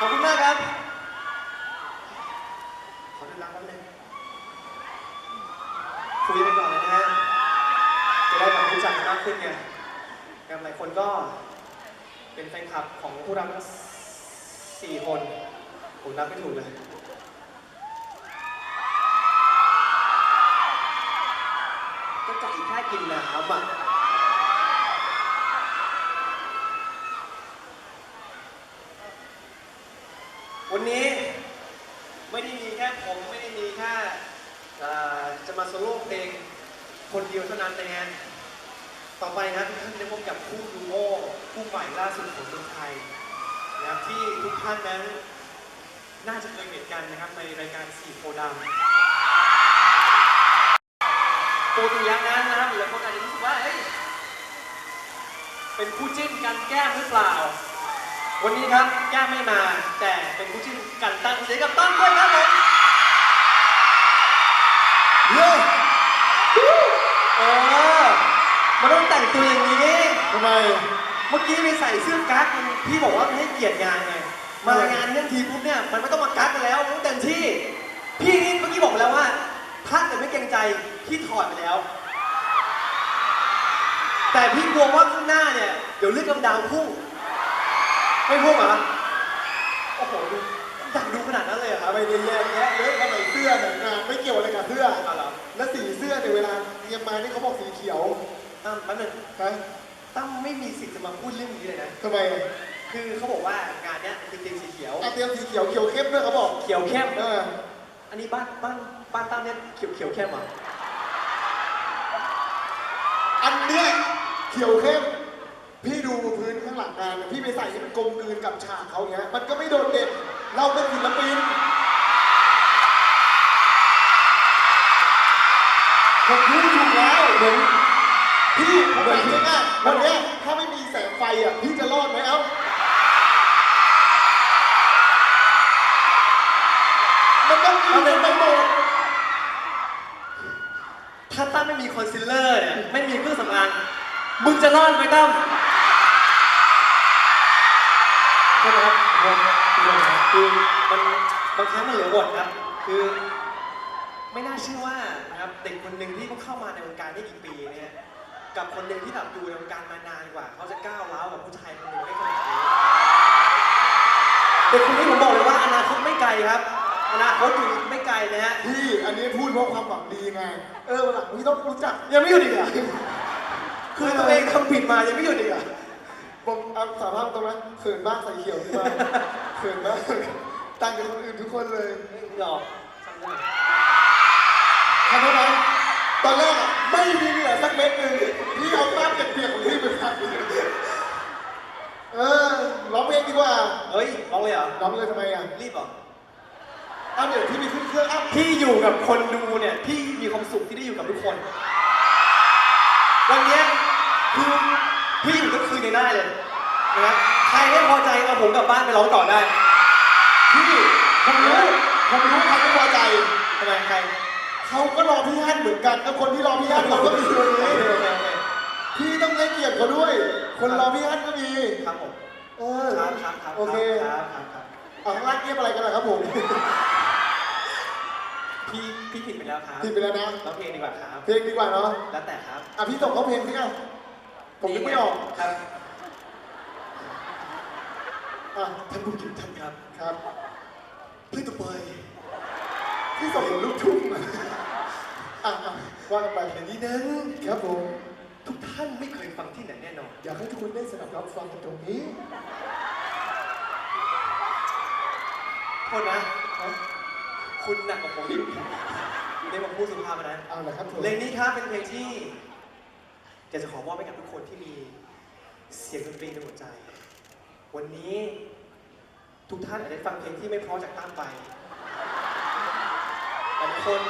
ขอบคุณมากครับ ขอดูรักแป๊บนึงคุยกันก่อนเลยนะฮะ จะได้แบบรู้จักกันมากขึ้นไงนะครับหลายคนก็เป็นแฟนคลับของผู้รับทั้งสี่คนผมรับไม่ถูกเลย ก็ใจแค่กินน้ำอะ วันนี้ไม่ได้มีแค่ผมไม่ได้มีแค่จะมาโซโล่เพลงคนเดียวเท่านั้นนะฮะต่อไปนะทุกท่านได้พบกับคู่ดูโอคู่ใหม่ล่าสุดของเมืองไทยนะครับที่ทุกท่านนั้นน่าจะเคยเห็นกันนะครับในรายการสี่โพธิ์ดำปกติแล้วนั้นนะครับหลายคนอาจจะรู้สึกว่าเอ้ยเป็นคู่จิ้นกันแกล้งหรือเปล่า วันนี้ครับย่าไม่มาแต่เป็นผู้ชื่อกันตั้งเสียงกับตั้งด้วยครับผมเย้เออมันต้องแต่งตัวอย่างนี้ ทำไม เมื่อกี้มีใส่เสื้อกั๊กมันพี่บอกว่าให้เกียรติงานไงมางานเรื่องทีปุ๊บเนี่ยมันไม่ต้องมากั๊กกันแล้วมันต้องเต็มที่ พี่นี่เมื่อกี้บอกแล้วว่า ถ้าเกิดไม่เกรงใจพี่ถอดไปแล้ว แต่พี่กลัวว่าข้างหน้าเนี่ยเดี๋ยวเลือดกำดาวพุ่ง ไม่พุ่งเหรอโอ้โหดูอยากดูขนาดนั้นเลยเหรอครับทำไมเรียนแยกแยะเลยทำไมเสื้อเนี่ยงานไม่เกี่ยวอะไรกับเสื้อ เอาเหรอและสีเสื้อเนี่ยเวลาเตรียมมานี่เขาบอกสีเขียวตั้มแป๊บนึงฮะตั้มไม่มีสิทธิ์จะมาพูดเรื่องนี้เลยนะ ทำไมอะคือเขาบอกว่างานเนี้ยจริงๆสีเขียวอะเตรียมสีเขียวเขียวเข้มด้วยเขาบอกเขียวเข้ม เอออันนี้บ้านบ้านบ้านตั้มเนี่ยเขียวเขียวเข้มเหรออันเนี้ยเขียวเข้ม พี่ดูพื้นข้างหลังงานเนี่ยพี่ไปใส่ให้มันกลมกลืนกับฉากเขาอย่างเงี้ยมันก็ไม่โดดเด่นเราเป็นศิลปินผมพูดถูกแล้วเหมือนพี่ผมถามจริงอะวันเนี้ยถ้าไม่มีแสงไฟอะพี่จะรอดไหมเอ้ามันต้องมีเป็นไปหมดถ้าตั้มไม่มีคอนซีลเลอร์เนี่ยไม่มีเครื่องสำอาง มึงจะรอดไหมตั้มใช่ไหมครับผมคือมันบางครั้งมันเหลือบทครับ คือ ไม่น่าเชื่อว่านะครับเด็กคนหนึ่งที่เขาเข้ามาในวงการได้กี่ปีเนี่ยกับคนหนึ่งที่แบบอยู่ในวงการมานานกว่า เขาจะก้าวร้าวกับผู้ชายคนหนึ่งได้ขนาดนี้เด็กคนนี้ผมบอกเลยว่าอนาคตไม่ไกลครับอนาคตอยู่อีกไม่ไกลนะฮะพี่อันนี้พูดเพราะความหวังดีไง เออวันหลังพี่ต้องรู้จักยังไม่หยุดอีกเหรอ คือตัวเองทำผิดมายังไม่หยุดอีกเหรอผมเอาสารภาพตรงนั้นเขินบ้างใส่เขียวที่บ้านเขินบ้างต่างจากคนอื่นทุกคนเลยหรอจำได้ทำไมนะตอนแรกอะไม่มีเหงื่อสักเม็ดหนึ่งพี่เอาน้ำเปียกๆของพี่ไปพัดเออร้องเพลงดีกว่าเฮ้ยร้องเลยเหรอร้องเลยทำไมอะรีบเหรออ้าวเดี๋ยวพี่มีขึ้นเครื่องอ้าวพี่อยู่กับคนดูเนี่ยพี่มีความสุขที่ได้อยู่กับทุกคน วันเนี้ย คือพี่อยู่ทั้งคืนยังได้เลยนะครับใครไม่พอใจเอาผมกลับบ้านไปร้องต่อได้พี่ผมรู้ผมรู้ใครไม่พอใจทำไมใครเขาก็รอพี่ฮั่นเหมือนกันแล้วคนที่รอพี่ฮั่นเขาก็มีคนโอนี้เคโอเคโอเคพี่ต้องให้เกียรติเขาด้วย คนรอพี่ฮั่นก็มีครับผมเออครับครับครับโอเคครับครับครับเอาข้างล่างเงียบอะไรกันล่ะครับผมพี่พี่ผิดไปแล้วครับผิดไปแล้วนะร้องเพลงดีกว่าครับ เพลงดีกว่าเนาะแล้วแต่ครับอะพี่ส่งเขาเพลงสิครับ ผมนึกไม่ออกครับอะท่านผู้ชมท่านครับครับเพลงต่อไปพี่ส่งเหมือนลูกทุ่งอะอะอะว่ากันไปเพลงนี้นั้นครับผมทุกท่านไม่เคยฟังที่ไหนแน่นอนอยากให้ทุกคนได้สนับรับฟังกันตรงนี้โทษนะคุณหนักกว่าผมอีกเรียกว่าพูดสุภาพนะเอาละครับผมเพลงนี้ครับเป็นเพลงที่ อยากจะขอมอบให้กับทุกคนที่มีเสียงดนตรีในหัวใจ วันนี้ทุกท่านอาจจะได้ฟังเพลงที่ไม่เพราะจากตั้มไปแต่บางคน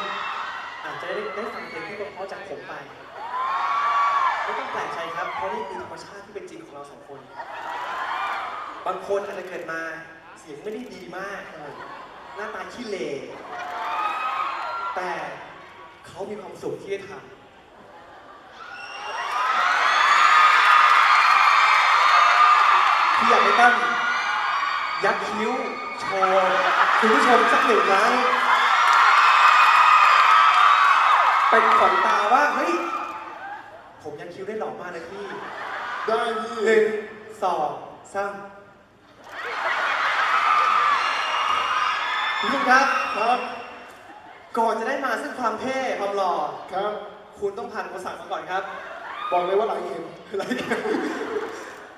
อาจจะได้ได้ฟังเพลงที่เพราะจากผมไป ไม่ต้องแปลกใจครับ เพราะนี่คือธรรมชาติที่เป็นจริงของเราสองคน บางคนอาจจะเกิดมาเสียงไม่ได้ดีมาก หน้าตาขี้เหร่แต่เขามีความสุขที่ได้ทำ ตั้มยักคิ้วโชว์คุณผู้ชมสักหนึ่งครั้งเป็นขวัญตาว่าเฮ้ยผมยักคิ้วได้หล่อมากนะพี่ได้พี่หนึ่งสองสามคุณผู้ชมครับครับ ก่อนจะได้มาซึ่งความเท่ความหล่อครับ คุณต้องผ่านอุปสรรคมาก่อนครับ บอกเลยว่าหลายเข็มอะไรกัน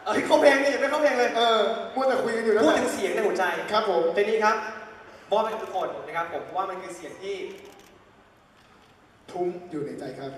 เอ้ยเข้าเพลงนี่ยังไม่เข้าเพลงเลย เออมัวแต่คุยกันอยู่นั่นพูดแหถึละงเสียงในหัวใจครับผมทีนี้ครับมอบให้กับทุกคนนะครับผมว่ามันคือเสียงที่ ทุ้มอยู่ในใจครับ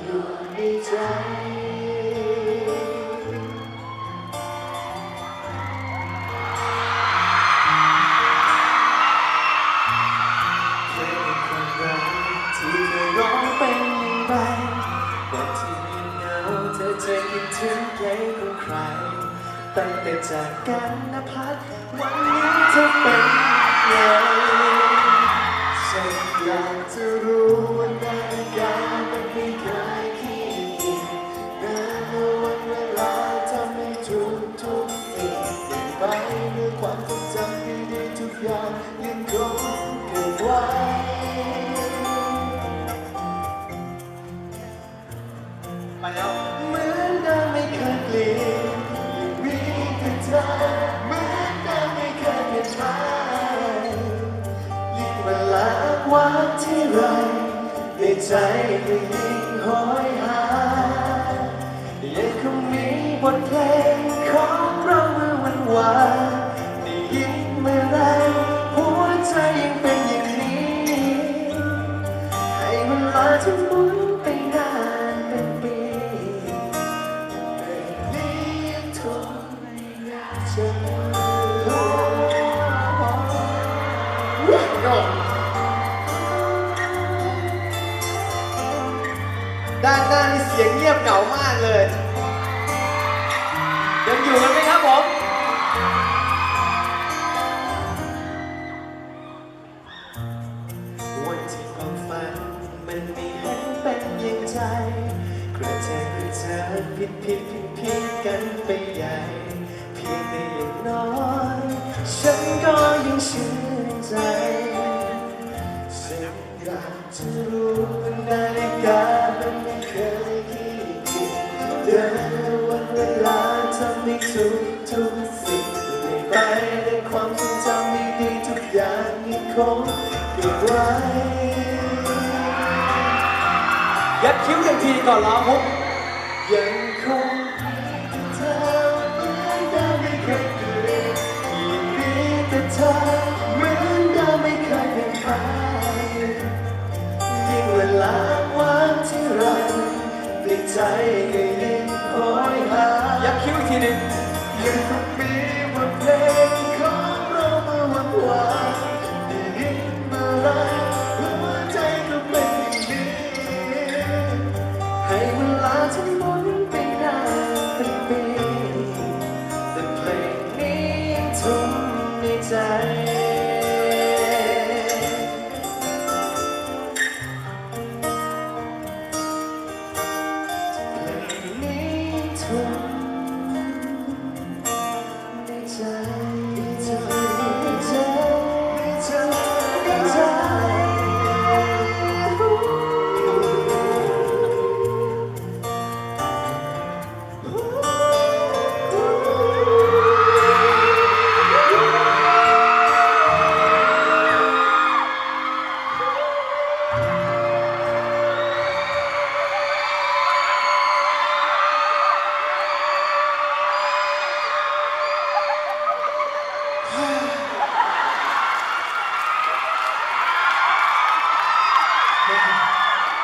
อยู่ในใจเพลงของเราที่เคยร้องเป็นอย่างไรวันที่เงียบเหงาเธอจะคิดถึงเพลงของใคร ตั้งแต่จากกันนะพัดวันนี้เธอเป็นไงฉันอยากจะรู้ว่านา ว่าที่ไรในใจก็ยิ่งหอยหายังคงมีบทเพลงของเราเมื่อวันวาน ฉันก็ยังชื่นใจฉันอยากจะรู้ว่านาฬิกามันไม่เคยขี้เกียจเดินวันเวลาทำให้ทุกทุกสิ่งเปลี่ยนไปในความทรงจำดีๆทุกอย่างยังคงเก็บไว้ยัดคิ้วอย่งทีก่อนร้องฮุกยัง ใจก็ยิ่งคอยหายักคิ้วอีกทีหนึ่ง